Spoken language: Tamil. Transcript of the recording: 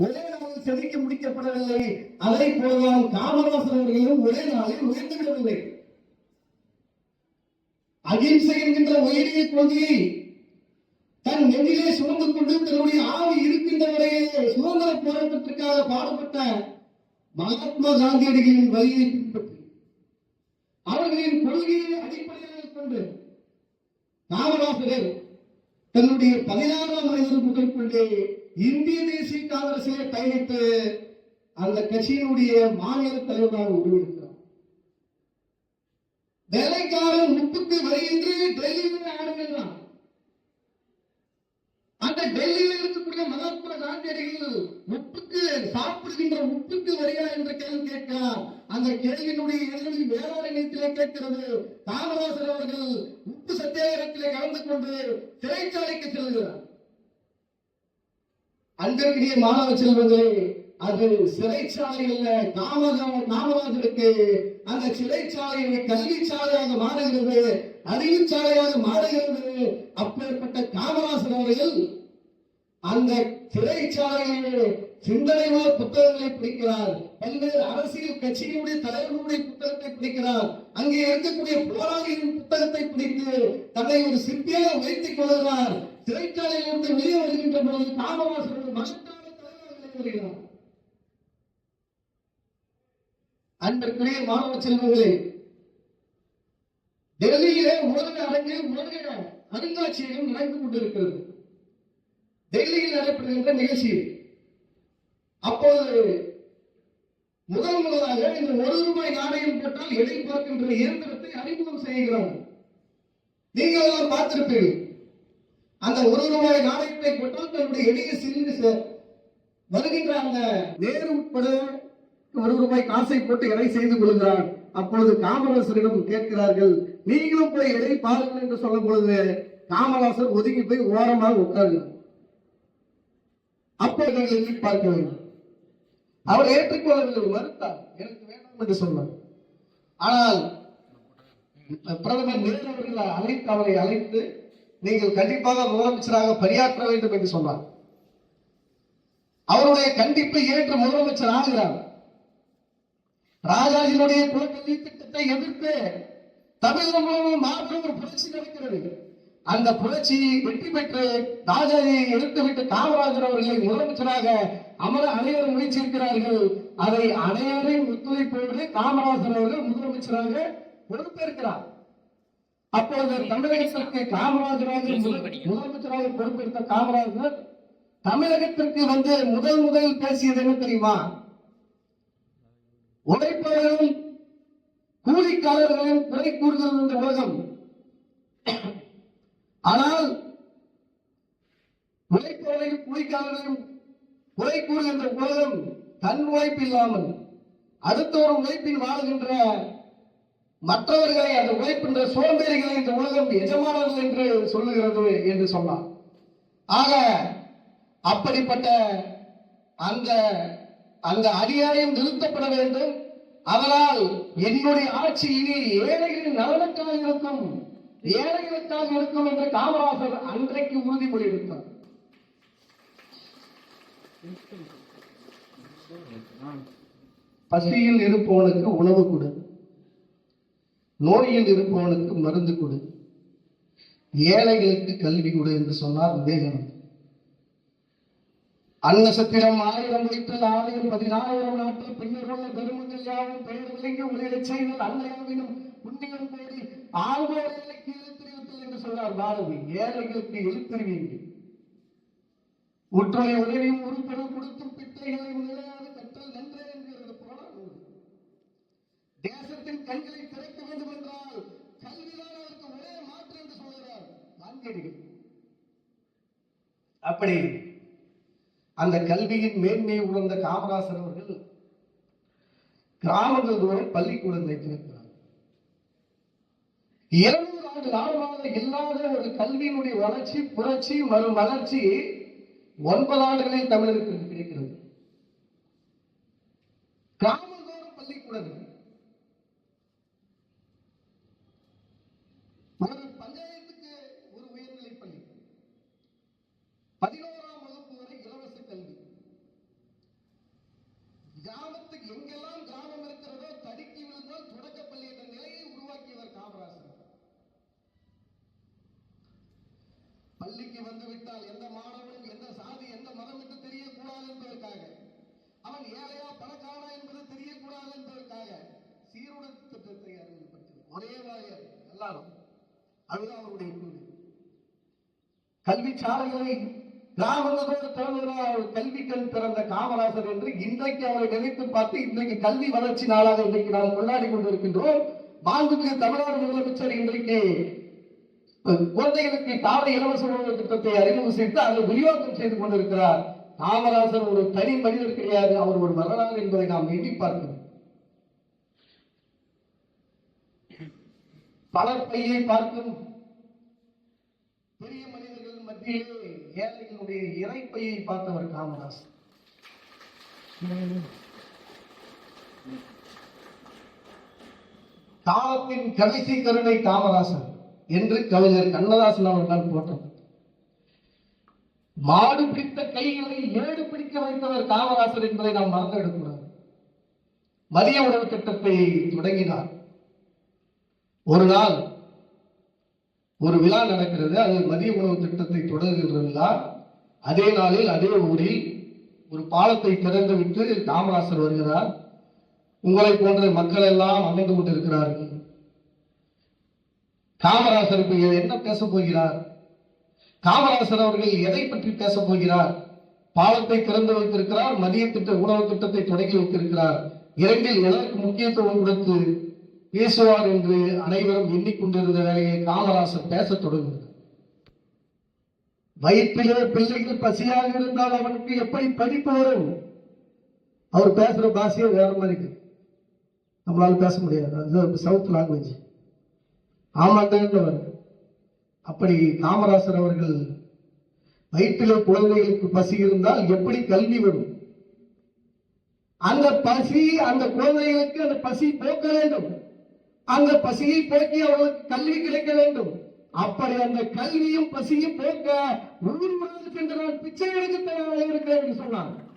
ஒரே நாளில் செதுக்கி முடிக்கப்படவில்லை. அதை போலதான் காமராசர் அவர்களும் ஒரே நாளில் உயர்ந்து விடவில்லை அகிம்சை என்கின்ற உயரிய கொள்கையை தன் நெஞ்சிலே சுமந்து கொண்டு தன்னுடைய ஆவி இருக்கின்ற வரையிலே சுதந்திர போராட்டத்திற்காக பாடுபட்ட மகாத்மா காந்தியடிகளின் வழியை பின்பற்றி அவர்களின் கொள்கையை அடிப்படையாக கொண்டு காமராசர் தன்னுடைய பதினாறாம் வயது முதல் கொண்டே இந்திய காங்கிரசிலே பயணித்து அந்த கட்சியினுடைய மாநில தலைவராக உருவெடுக்கிறார். வேலைக்காரன் முப்புக்கு வருகின்ற டெல்லியிலே ஆடுகிறான் அந்த டெல்லியில் இருக்கக்கூடிய மகாத்மா காந்தியடிகள் உப்புக்கு சாப்பிடுகின்ற உப்புக்கு வருகிறா என்ற கேள்வி கேட்கிறார். அந்த கேள்வியினுடைய எதிர்வு வேளாண் இணையத்திலே கேட்கிறது. காமராசர் அவர்கள் உப்பு சத்தியாகிரகத்திலே கலந்து கொண்டு சிறைச்சாலைக்கு செல்கிறார். அன்பிற்குரிய மாணவ செல்வங்களே அது சிறைச்சாலை நாமகம் காமரா அந்த சிறைச்சாலை கல்வி சாலையாக மாறுகிறது அறிவு சாலையாக மாறுகிறது. அப்பேற்பட்ட காமராசர் அவர்கள் அந்த சிறைச்சாலையிலே சிந்தனைவாத புத்தகங்களை பிடிக்கிறார். பல்வேறு அரசியல் கட்சியினுடைய தலைவர்களுடைய புத்தகத்தை பிடிக்கிறார். அங்கே இருக்கக்கூடிய போராளிகளின் புத்தகத்தை பிடித்து தன்னை ஒரு சிற்பியாக வைத்துக் கொள்கிறார். சிறைச்சாலையிலிருந்து வெளியே வருகின்ற பொழுது காமராசர் மகத்தான தலைவராக வருகிறார். அன்பிற்குரிய மாணவ செல்வங்களே டெல்லியிலே உலக அரங்கில் உலக அருங்காட்சியகம் நடந்து கொண்டிருக்கிறது. டெல்லியில் நடைபெறுகின்ற நிகழ்ச்சி அப்போது முதல் முதலாக இந்த ஒரு ரூபாய் நாணயம் போட்டால் எடை பார்க்கின்ற இயந்திரத்தை அறிமுகம் செய்கிறோம். நீங்கள் எல்லாம் பார்த்திருப்பீர்கள். அந்த ஒரு ரூபாய் நாணயத்தை போட்டால் தன்னுடைய எடையை சிறிது வருகின்ற அந்த நேரு உட்பட ஒரு ரூபாய் காசை போட்டு எடை செய்து கொள்கிறார். அப்பொழுது காமராசரிடம் கேட்கிறார்கள் நீங்களும் போய் எடை பாருங்கள் என்று சொல்லும் பொழுது காமராசர் ஒதுங்கி போய் ஓரமாக உட்கார்கிறார். அப்போது நீங்கள் எண்ணி பார்க்க வேண்டும் அவர் ஏற்றுக்கொள்ளவில்லை மறுத்தார். எனக்கு வேண்டாம் என்று சொன்னார். ஆனால் பிரதமர் நேரு அவர்களை அழைத்து அவரை அழைத்து நீங்கள் கண்டிப்பாக முதலமைச்சராக பணியாற்ற வேண்டும் என்று சொன்னார். அவருடைய கண்டிப்பை ஏற்று முதலமைச்சர் ஆகிறார். ராஜாஜினுடைய குலக்கல்வி திட்டத்தை எதிர்த்து தமிழகம் மாற்றம் ஒரு புரட்சி நடக்கிறது. அந்த புரட்சி வெற்றி பெற்று ராஜாஜியை எடுத்துவிட்டு காமராஜர் அவர்களை முதலமைச்சராக அமர அனைவரும் முயற்சியிருக்கிறார்கள் அதை அனைவரையும் ஒத்துழைப்போடு காமராஜர் அவர்கள் முதலமைச்சராக பொறுப்பேற்கிறார். அப்போது தமிழகத்திற்கு காமராஜராக முதலமைச்சராக பொறுப்பேற்ற காமராஜர் தமிழகத்திற்கு வந்து முதல் முதல் பேசியது என்ன தெரியுமா? உழைப்பவர்களும் கூலிக்காரர்களும் குறை கூறுதல் என்ற உலகம். ஆனால் உழைப்பவனையும் கூலிக்காரனையும் குறை கூறுகின்ற உலகம் தன் உழைப்பு இல்லாமல் அடுத்தவர் உழைப்பில் வாழுகின்ற மற்றவர்களை அந்த உழைப்பின்ற சோம்பேறிகளை இந்த உலகம் எஜமானர்கள் என்று சொல்லுகிறது என்று சொன்னார். ஆக அப்படிப்பட்ட அந்த அந்த அநியாயம் நிறுத்தப்பட வேண்டும். அதனால் என்னுடைய ஆட்சி இனி ஏழைகளின் நலனுக்காக இருக்கும். ஏழைகளுக்காக இருக்கும் என்று காமராசர் அன்றைக்கு உறுதிமொழி எடுத்தார் பசியில் இருப்பவனுக்கு உணவு கொடு. நோயில் இருப்பவனுக்கு மருந்து கொடு. ஏழைகளுக்கு கல்வி கொடு என்று சொன்னார் விவேகானந்தர். அன்னசத்திரம் ஆயிரம் வைத்தல் ஆயிரம் பதினாயிரம் நாட்டில் பின்னர் உள்ள யாவும் பெயர் விளங்கி உலகச் செய்தல் அல்ல புண்ணியம் கோடி ஆழ்வோர் சொன்னார் பாரதி ஏழைகளுக்கு எழுத்தறிவிங்க ஒற்றை உதவியும் உறுப்பினர் கொடுத்தும் பிட்டைகளை நிலையாக கற்றல் நன்றே என்கிறது புராண தேசத்தின் கண்களை திறக்க வேண்டும் என்றால் கல்விதான் அதற்கு ஒரே மாற்று என்று சொல்கிறார். காந்தியடிகள் அப்படி அந்த கல்வியின் மேன்மையை உணர்ந்த காமராசர் அவர்கள் கிராமங்கள் தோறும் பள்ளிக்கூடம் வைத்திருக்கிறார் இரண்டு இருநூறு ஆண்டு காலமாக இல்லாத ஒரு கல்வியினுடைய வளர்ச்சி புரட்சி மறு வளர்ச்சி ஒன்பது ஆண்டுகளில் தமிழருக்கு கிடைக்கிறது. கிராமந்தோறும் பள்ளிக்கூடங்கள். பஞ்சாயத்துக்கு ஒரு உயர்நிலை பள்ளி. பதினோராம் வகுப்பு வரை இலவச கல்வி. எங்கெல்லாம் கிராமம் இருக்கிறதோ தடுக்கி விழுந்தால் தொடக்கப்பள்ளி என்ற நிலையை உருவாக்கியவர் காமராசர். வந்துவிட்டால் எந்த மாணவனும் எந்த சாதி எந்த மதம் என்று தெரியக்கூடாது என்பதற்காக. அவன் ஏழையா பணக்காரனா என்பது தெரியக்கூடாது என்பதற்காக சீருடன் திட்டத்தை அறிமுகப்படுத்தினார் ஒரே வாயர் எல்லாரும். அதுதான் அவருடைய கொள்கை. கல்வி சாலைகளை கிராமங்களோடு திறந்தவரால் கல்வி கண் திறந்த காமராசர் என்று இன்றைக்கு அவரை நினைத்து பார்த்து இன்றைக்கு கல்வி வளர்ச்சி நாளாக இன்றைக்கு நாம் கொண்டாடி கொண்டிருக்கின்றோம். மாண்புமிகு தமிழ்நாடு முதலமைச்சர் இன்றைக்கு குழந்தைகளுக்கு தாவர இலவச உணவு திட்டத்தை அறிமுகம் செய்து அதில் விரிவாக்கம் செய்து கொண்டிருக்கிறார். காமராசர் ஒரு தனி மனிதர் கிடையாது. அவர் ஒரு வரலாறு என்பதை நாம் எண்ணி பார்க்கிறோம். பலர் பையை பார்க்கும் பெரிய மனிதர்கள் மத்தியிலே ஏழைகளுடைய இறைப்பையை பார்த்தவர் காமராசர். காலத்தின் கடைசி கருணை காமராசர். என்று கவிஞர் கண்ணதாசன் அவர்கள் போட்டது மாடு பிடித்த கைகளை ஏடு பிடிக்க வைத்தவர் காமராசர் என்பதை நாம் மறந்துவிடக்கூடாது. மதிய உணவு திட்டத்தை தொடங்கினார். ஒரு நாள் ஒரு விழா நடக்கிறது. அது மதிய உணவு திட்டத்தை தொடர்கின்ற விழா அதே நாளில் அதே ஊரில் ஒரு பாலத்தை திறந்து விட்டு காமராசர் வருகிறார். உங்களை போன்ற மக்கள் எல்லாம் அமைந்து கொண்டிருக்கிறார்கள். காமராசருக்கு என்ன பேசப் போகிறார்? காமராசர் அவர்கள் எதை பற்றி பேச போகிறார்? பாலத்தை திறந்து வைத்திருக்கிறார் மதிய திட்ட உணவு திட்டத்தை தொடங்கி வைத்திருக்கிறார். இரண்டில் எதற்கு முக்கியத்துவம் கொடுத்து பேசுவார் என்று அனைவரும் எண்ணிக்கொண்டிருந்த வேலையை காமராசர் பேசத் தொடங்குகிறார் வயிற்றிலே பிள்ளைகள் பசியாக இருந்தால் அவனுக்கு எப்படி படிப்பு வரும்? அவர் பேசுற பாஷையே வேற மாதிரி இருக்கு. நம்மளால பேச முடியாது. அது சவுத் லாங்குவேஜ் ஆமாண்டவர். அப்படி காமராசர் அவர்கள் வயிற்றிலே குழந்தைகளுக்கு பசி இருந்தால் எப்படி கல்வி வரும்? அந்த பசி அந்த குழந்தைகளுக்கு அந்த பசி போக்க வேண்டும். அந்த பசியை போக்கி அவர்களுக்கு கல்வி கிடைக்க வேண்டும். அப்படி அந்த கல்வியும் பசியும் போக்க ஊர் மாதம் சென்று நான் பிச்சை எடுக்க தயாராக இருக்கிறேன் என்று சொன்னார்.